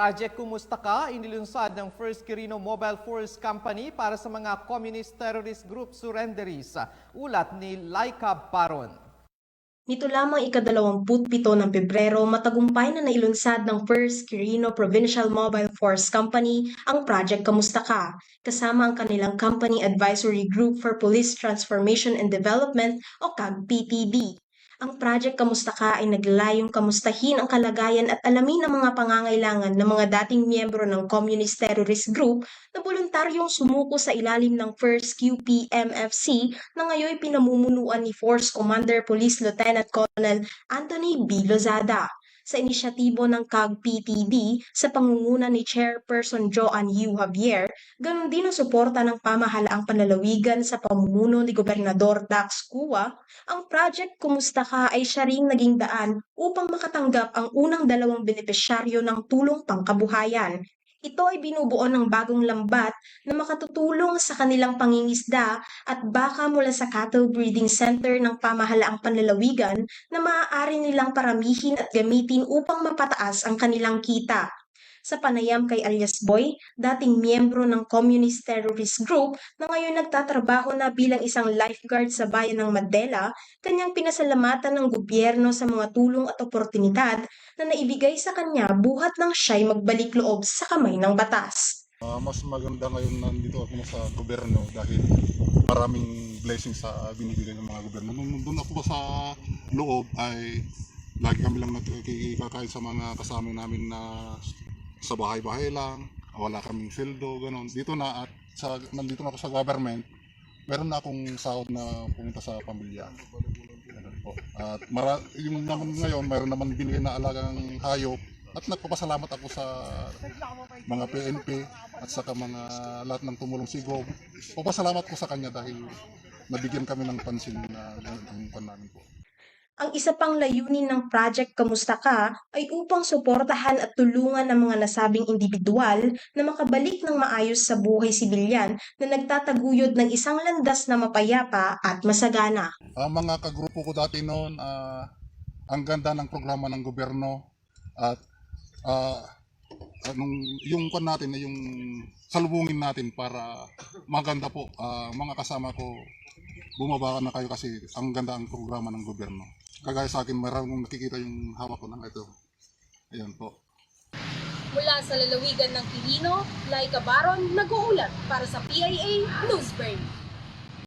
Project Kumusta Ka inilunsad ng First Quirino Mobile Force Company para sa mga communist terrorist group surrenderies. Ulat ni Laika Baron. Nito lamang ikadalawamputpito ng Pebrero, matagumpay na nailunsad ng First Quirino Provincial Mobile Force Company ang Project Kamusta Ka, kasama ang kanilang Company Advisory Group for Police Transformation and Development o CAG-PTD. Ang Project Kamusta Ka ay naglayong kamustahin ang kalagayan at alamin ang mga pangangailangan ng mga dating miyembro ng Communist Terrorist Group na voluntaryong sumuko sa ilalim ng First QPMFC na ngayon pinamumunuan ni Force Commander Police Lieutenant Colonel Anthony B. Lozada. Sa inisyatibo ng CAG-PTD sa pangunguna ni Chairperson Joanne Yu Javier, ganun din ang suporta ng pamahalaang panlalawigan sa pamumuno ni Gobernador Dax Cua, ang Project Kumusta Ka ay siya ring naging daan upang makatanggap ang unang dalawang benepisyaryo ng tulong pangkabuhayan. Ito ay binubuo ng bagong lambat na makatutulong sa kanilang pangingisda at baka mula sa cattle breeding center ng pamahalaang panlalawigan na maaari nilang paramihin at gamitin upang mapataas ang kanilang kita. Sa panayam kay alias Boy, dating miyembro ng Communist Terrorist Group na ngayon nagtatrabaho na bilang isang lifeguard sa bayan ng Mandela, kanyang pinasalamatan ng gobyerno sa mga tulong at oportunidad na naibigay sa kanya buhat ng siya'y magbalik loob sa kamay ng batas. Ah, mas maganda ngayon nandito ako sa gobyerno dahil maraming blessings sa binibigay ng mga gobyerno. Nung doon ako sa loob ay lagi kami lang nakikikain sa mga kasama namin na sa bahay-bahay lang, wala kaming sweldo, ganun. Dito na at sa, nandito na ako sa government, meron na akong sahod na pumunta sa pamilya. Ganun po. At mara, yung naman ngayon, meron naman binigay na alagang hayop at nagpapasalamat ako sa mga PNP at saka mga lahat ng tumulong si Gob. Papasalamat ko sa kanya dahil nabigyan kami ng pansin na yung pan namin po. Ang isa pang layunin ng Project Kamusta Ka ay upang suportahan at tulungan ang mga nasabing individual na makabalik ng maayos sa buhay sibilyan na nagtataguyod ng isang landas na mapayapa at masagana. Ang mga kagrupo ko dati noon, ah, ang ganda ng programa ng gobyerno at ah, anong, yung kan natin, yung salubungin natin para maganda po. Ah, mga kasama ko, bumaba na kayo kasi ang ganda ang programa ng gobyerno. Kagaya sa akin, maraming nakikita yung hawak ko ng ito. Ayan po. Mula sa lalawigan ng Quirino, Laika Baron, nag-uulat para sa PIA Newsbreak.